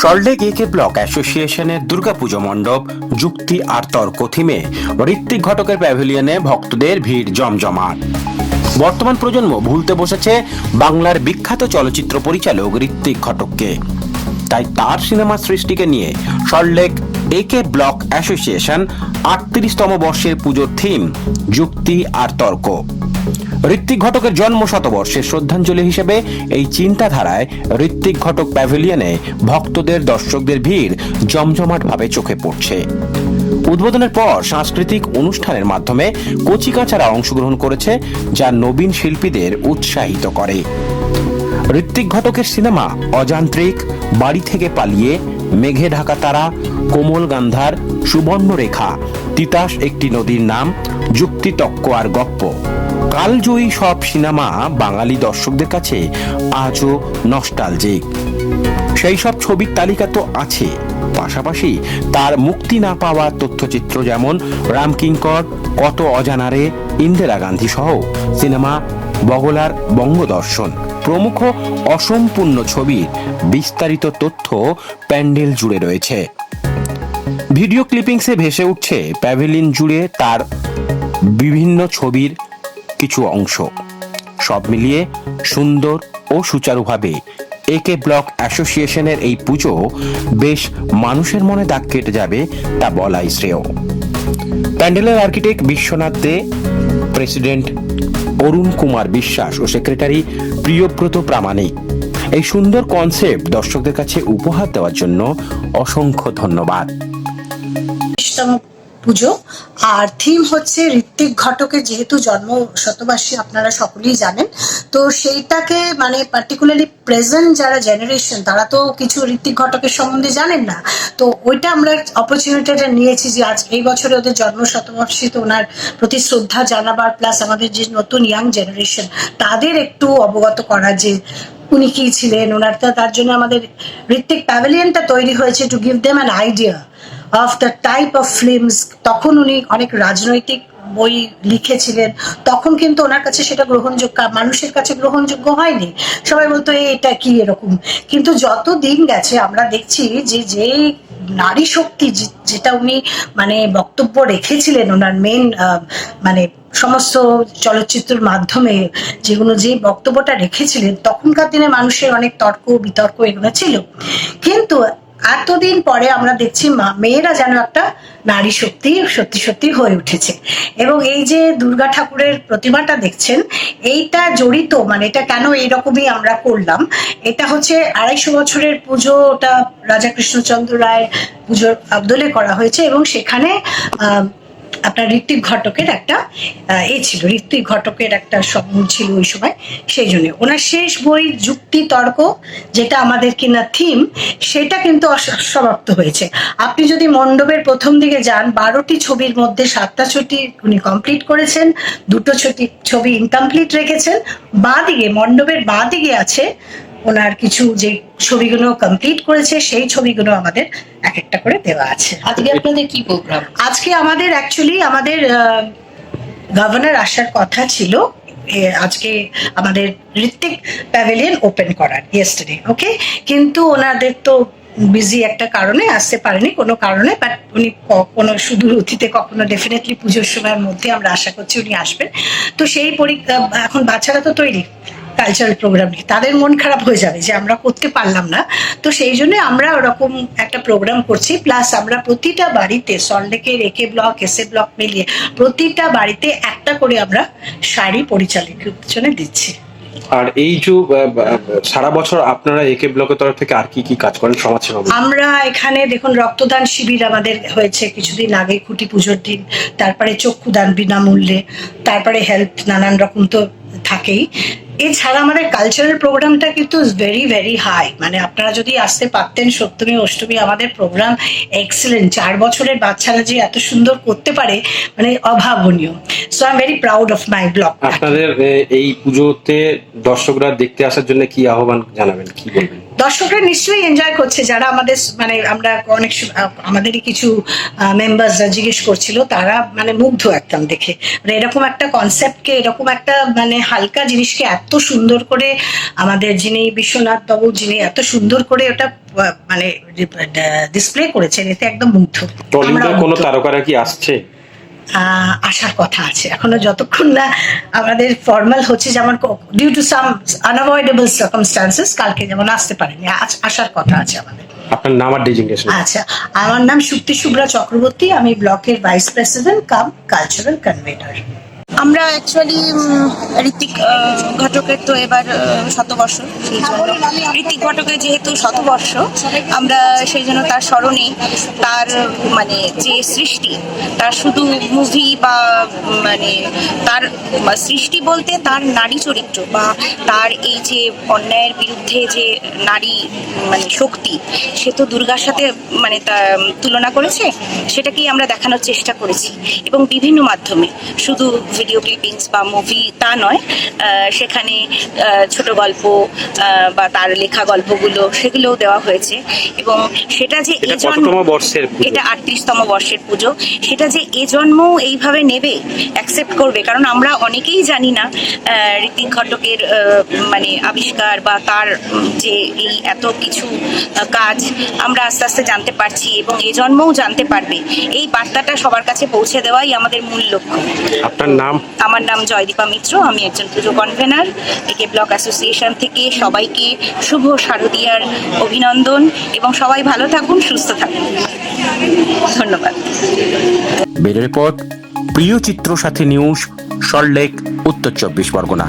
সল্টলেক একে ব্লক অ্যাসোসিয়েশনের দুর্গাপুজো মণ্ডপ, যুক্তি আর তর্ক থিমে ঋত্বিক ঘটকের প্যাভিলিয়নে ভক্তদের ভিড় জমজমাট। বর্তমান প্রজন্ম ভুলতে বসেছে বাংলার বিখ্যাত চলচ্চিত্র পরিচালক ঋত্বিক ঘটককে। তাই তার সিনেমা সৃষ্টিকে নিয়ে সল্টলেক একে ব্লক অ্যাসোসিয়েশন আটত্রিশতম বর্ষের পুজোর থিম যুক্তি আর তর্ক। ঋত্বিক ঘটকের জন্ম শতবর্ষের শ্রদ্ধাঞ্জলি হিসেবে এই চিন্তাধারায় ঋত্বিক ঘটক প্যাভিলিয়নে ভক্তদের, দর্শকদের ভিড় জমজমাটভাবে চোখে পড়ছে। উদ্বোধনের পর সাংস্কৃতিক অনুষ্ঠানের মাধ্যমে কচিকাচারা অংশগ্রহণ করেছে, যা নবীন শিল্পীদের উৎসাহিত করে। ঋত্বিক ঘটকের সিনেমা অযান্ত্রিক, বাড়ি থেকে পালিয়ে মেঘে ঢাকা তারা, কোমল গান্ধার সুবর্ণরেখা, তিতাস একটি নদীর নাম, যুক্তিতক্ক আর গপ্প। কালজয়ী সব সিনেমা বাঙালি দর্শকদের কাছে আজও নস্টালজিক সেই সব ছবির তালিকা তো আছে, পাশাপাশি তার মুক্তি না পাওয়া তথ্যচিত্র যেমন রামকিঙ্কর কত অজানারে ইন্দিরা গান্ধী সহ সিনেমা বগলার বঙ্গদর্শন। প্রমুখ অসম্পূর্ণ ছবির বিস্তারিত তথ্য প্যান্ডেল জুড়ে রয়েছে। ভিডিও ক্লিপিংসে ভেসে উঠছে প্যাভিলিয়ন জুড়ে তার বিভিন্ন ছবির কিছু অংশ। সব মিলিয়ে সুন্দর ও সুচারুভাবে একে ব্লক অ্যাসোসিয়েশনের এই পুজো বেশ মানুষের মনে দাগ কেটে যাবে তা বলাই শ্রেয়। প্যান্ডেলের আর্কিটেক্ট বিশ্বনাথ দে, প্রেসিডেন্ট অরুণ কুমার বিশ্বাস ও সেক্রেটারি প্রিয়ব্রত প্রামাণিক। এই সুন্দর কনসেপ্ট দর্শকদের কাছে উপহার দেওয়ার জন্য অসংখ্য ধন্যবাদ। পুজো। আর থিম হচ্ছে ঋত্বিক ঘটকের যেহেতু জন্ম শতবার্ষী আপনারা সকলেই জানেন। তো সেইটাকে মানে পার্টিকুলারলি প্রেজেন্ট যারা জেনারেশন তারা তো কিছু ঋত্বিক ঘটকের সম্বন্ধে জানেন না। তো ওইটা আমরা অপরচুনিটিটা নিয়েছি যে আজ এই বছরে ওদের জন্ম শতবার্ষী তো ওনার প্রতি শ্রদ্ধা জানাবার প্লাস আমাদের যে নতুন ইয়াং জেনারেশন তাদের একটু অবগত করা যে উনি কি ছিলেন ওনার তার জন্য আমাদের ঋত্বিক প্যাভিলিয়নটা তৈরি হয়েছে to give them an idea of the type of films তখন উনি অনেক রাজনৈতিক বই লিখেছিলেন, তখন কিন্তু ওনার কাছে সেটা গ্রহণযোগ্য, মানুষের কাছে গ্রহণযোগ্য হয়নি। সবাই বলতো এটা কি এরকম? কিন্তু যত দিন গেছে, আমরা দেখছি যে যে নারী শক্তি যেটা উনি মানে বক্তব্য রেখেছিলেন, ওনার মেন মানে সমস্ত চলচ্চিত্রের মাধ্যমে যেগুলো যে বক্তব্যটা রেখেছিলেন, তখনকার দিনে মানুষের অনেক তর্ক বিতর্ক এগুলো ছিল। কিন্তু এতদিন পরে আমরা দেখছি মেয়েরা যেন একটা নারী শক্তি সত্যি সত্যি হয়ে উঠেছে। এবং এই যে দুর্গা ঠাকুরের প্রতিমাটা দেখছেন, এইটা জড়িত মানে এটা কেন এইরকমই আমরা করলাম? এটা হচ্ছে আড়াইশো বছরের পুজো, ওটা রাজা কৃষ্ণচন্দ্র রায়ের পুজোর আবদলে করা হয়েছে এবং সেখানে আপনার ঋত্বিক ঘটকের একটা এ ছিল, ঋত্বিক ঘটকের একটা স্বপ্ন ছিল ওই সময়, সেই জন্য। ওনার শেষ বই যুক্তি তর্ক, যেটা আমাদের কিনা থিম সেটা কিন্তু সমাপ্ত হয়েছে। আপনি যদি মণ্ডপের প্রথম দিকে যান, বারোটি ছবির মধ্যে সাতটা ছবি উনি কমপ্লিট করেছেন, দুটো ছবি ছবি ইনকমপ্লিট রেখেছেন, বাঁ দিকে, মণ্ডপের বাঁ দিকে আছে ওনার কিছু যে ছবিগুলো কমপ্লিট করেছে সেই ছবিগুলো আমাদের এক একটা করে দেওয়া আছে। আজকে আপনাদের কি প্রোগ্রাম আজকে আমাদের অ্যাকচুয়ালি আমাদের গভর্নর আসার কথা ছিল। আজকে আমাদের ঋত্বিক প্যাভিলিয়ন ওপেন করার ইয়েস্টারডে ওকে কিন্তু ওনাদের তো বিজি একটা কারণে আসতে পারেনি কোনো কারণে বাট উনি কোনো সুদূর অতীতে কখনো ডেফিনেটলি পুজোর সময়ের মধ্যে আমরা আশা করছি উনি আসবেন। তো সেই পরীক্ষা এখন বাচ্চারা তো তৈরি। কালচারাল প্রোগ্রাম নিয়ে। তাদের মন খারাপ হয়ে যাবে যে আমরা করতে পারলাম না। তো সেই জন্য আমরা ওরকম একটা প্রোগ্রাম করছি। প্লাস আমরা প্রতিটা বাড়িতে সল্টলেকের একে ব্লক এসে ব্লক মিলিয়ে প্রতিটা বাড়িতে একটা করে আমরা শাড়ি পরিচালকের জন্য দিচ্ছি। আর এই যে সারা বছর আপনারা একে ব্লকের তরফ থেকে আর কি কি কাজ করেন সমাজ সেবা আমরা এখানে দেখুন রক্তদান শিবির আমাদের হয়েছে কিছুদিন আগে খুঁটি পুজোর দিন। তারপরে চক্ষুদান বিনামূল্যে। তারপরে হেলথ নানান রকম তো থাকেই। এছাড়া আমাদের কালচারাল প্রোগ্রামটা কিন্তু ভেরি ভেরি হাই মানে আপনারা যদি আসতে পারতেন সপ্তমী, অষ্টমী, আমাদের প্রোগ্রাম এক্সেলেন্ট চার বছরের বাচ্চারা যে এত সুন্দর করতে পারে মানে অভাবনীয়। So I am very proud of my blog আপনাদের এই পুজোতে দর্শকরা দেখতে আসার জন্য কি আহ্বান জানাবেন? কি বলবেন? দর্শকরা নিশ্চয়ই এনজয় করছে যারা আমাদের মানে আমরা অনেক আমাদেরই কিছু মেম্বার্সরা জিজ্ঞেস করছিল তারা মানে মুগ্ধ একদম দেখে। মানে এরকম একটা কনসেপ্টকে এরকম একটা মানে হালকা জিনিসকে এত সুন্দর করে আমাদের যিনি বিশ্বনাথ বাবু যিনি এত সুন্দর করে ওটা মানে ডিসপ্লে করেছেন এতে একদম মুগ্ধ। কোনো তারকারা কি আসছে? আসার কথা আছে। এখনও যতক্ষণ না আমাদের ফর্মাল হচ্ছে যেমন due to some unavoidable circumstances কালকে যেমন আসতে পারেনি আজ- আসার কথা আছে আমাদের। আপনার নাম আর ডেজিগনেশন আচ্ছা আমার নাম শুক্তি শুভ্রা চক্রবর্তী আমি ব্লকের vice president cum cultural convener আমরা অ্যাকচুয়ালি ঋত্বিক ঘটকের তো এবার শতবর্ষ, সেই জন্য। ঋত্বিক ঘটকের যেহেতু শতবর্ষ, আমরা সেই জন্য তার স্মরণে তার মানে যে সৃষ্টি, তার শুধু মুভি বা মানে তার সৃষ্টি বলতে তার নারী চরিত্র বা তার এই যে অন্যায়ের বিরুদ্ধে যে নারী মানে শক্তি, সে তো দুর্গার সাথে মানে তুলনা করেছে, সেটাকেই আমরা দেখানোর চেষ্টা করেছি। এবং বিভিন্ন মাধ্যমে, শুধু ভিডিও ক্লিপিংস বা মুভি তা নয় সেখানে ছোট গল্প বা তার লেখা গল্পগুলো সেগুলোও দেওয়া হয়েছে। এবং সেটা যে এই জন্ম? এটা আটত্রিশতম বর্ষের পুজো। সেটা যে এ জন্মও এইভাবে নেবে অ্যাকসেপ্ট করবে কারণ আমরা অনেকেই জানি না আহ, ঋত্বিক ঘটকের মানে আবিষ্কার বা তার যে এই এত কিছু কাজ আমরা আস্তে আস্তে জানতে পারছি এবং এ জন্মও জানতে পারবে। এই বার্তাটা সবার কাছে পৌঁছে দেওয়াই আমাদের মূল লক্ষ্য। আপনার নাম আমার নাম জয়দীপা মিত্র আমি একজন পুজো কনভেনার একে ব্লক অ্যাসোসিয়েশন থেকে সবাইকে শুভ শারদীয়ার অভিনন্দন এবং সবাই ভালো থাকুন সুস্থ থাকুন। ধন্যবাদ। বেড়ে রিপোর্ট প্রিয় চিত্র সাথে নিউজ সল্টলেক উত্তর চব্বিশ পরগনা।